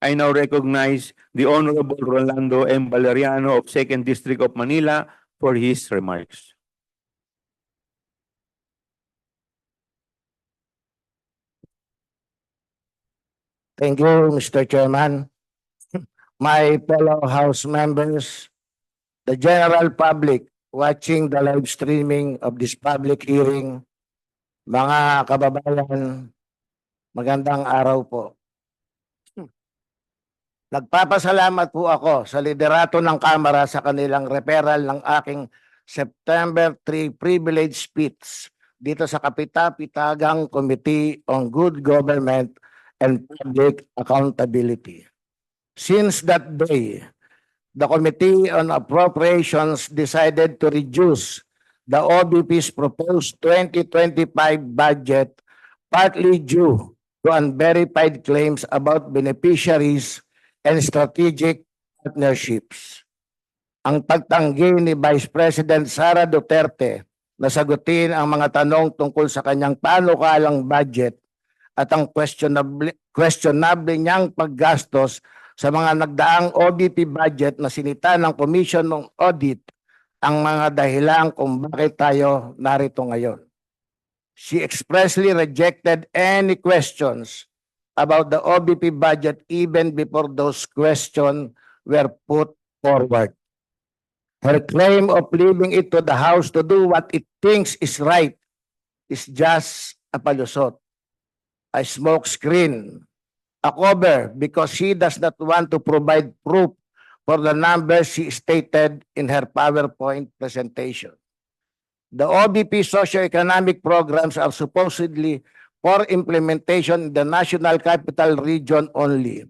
I now recognize the Honorable Rolando M. Valeriano of Second District of Manila for his remarks. Thank you, Mr. Chairman. My fellow House members, the general public watching the live streaming of this public hearing, mga kababayan, magandang araw po. Nagpapasalamat po ako sa liderato ng Kamara sa kanilang referral ng aking September 3 privilege speech dito sa Kapita-Pitagang Committee on Good Government and public accountability. Since that day, the Committee on Appropriations decided to reduce the OBP's proposed 2025 budget partly due to unverified claims about beneficiaries and strategic partnerships. Ang pagtanggi ni Vice President Sara Duterte na sagutin ang mga tanong tungkol sa kanyang panukalang budget at ang questionable, questionable niyang paggastos sa mga nagdaang OBP budget na sinita ng Commission ng Audit ang mga dahilan kung bakit tayo narito ngayon. She expressly rejected any questions about the OBP budget even before those questions were put forward. Her claim of leaving it to the House to do what it thinks is right is just a palusot a smoke screen, a cover because she does not want to provide proof for the numbers she stated in her PowerPoint presentation. The OBP socioeconomic programs are supposedly for implementation in the National Capital Region only.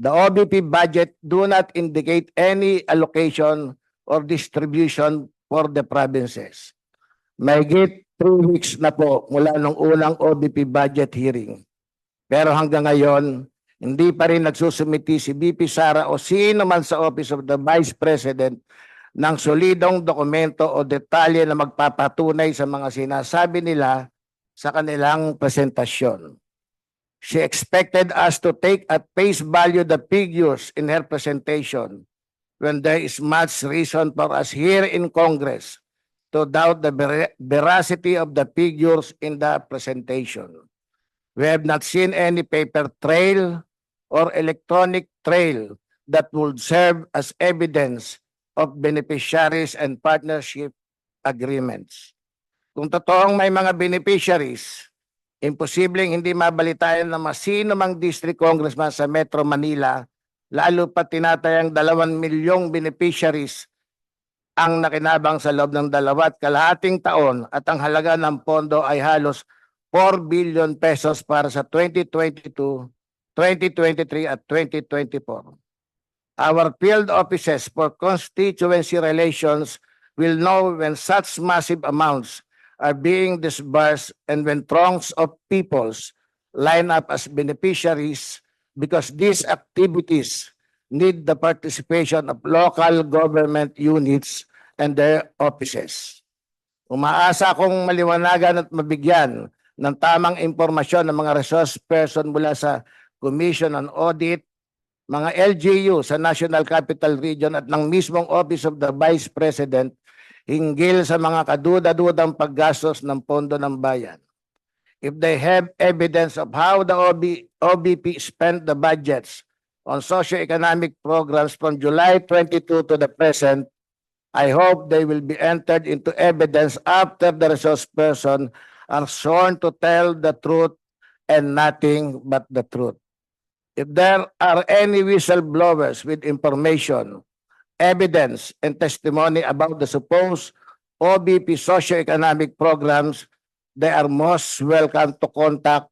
The OBP budget do not indicate any allocation or distribution for the provinces. May three weeks na po mula nung unang OBP budget hearing. Pero hanggang ngayon, hindi pa rin nagsusumiti si BP Sara o sino man sa Office of the Vice President ng solidong dokumento o detalye na magpapatunay sa mga sinasabi nila sa kanilang presentasyon. She expected us to take at face value the figures in her presentation when there is much reason for us here in Congress to doubt the ver- veracity of the figures in the presentation. We have not seen any paper trail or electronic trail that would serve as evidence of beneficiaries and partnership agreements. Kung totoong may mga beneficiaries, imposibleng hindi mabalitaan na masino mang district congressman sa Metro Manila, lalo pa tinatayang dalawang milyong beneficiaries ang nakinabang sa loob ng dalawat kalahating taon at ang halaga ng pondo ay halos 4 billion pesos para sa 2022, 2023 at 2024. Our field offices for constituency relations will know when such massive amounts are being disbursed and when throngs of peoples line up as beneficiaries because these activities need the participation of local government units and their offices. Umaasa akong maliwanagan at mabigyan ng tamang impormasyon ng mga resource person mula sa Commission on Audit, mga LGU sa National Capital Region at ng mismong Office of the Vice President hinggil sa mga kaduda-dudang paggastos ng pondo ng bayan. If they have evidence of how the OB, OBP spent the budgets on socio-economic programs from July 22 to the present, I hope they will be entered into evidence after the resource person are sworn to tell the truth and nothing but the truth. If there are any whistleblowers with information, evidence, and testimony about the supposed OBP socioeconomic programs, they are most welcome to contact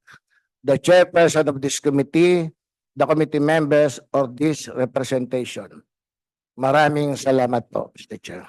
the chairperson of this committee, the committee members, or this representation. Maraming salamat po, Mr. Chair.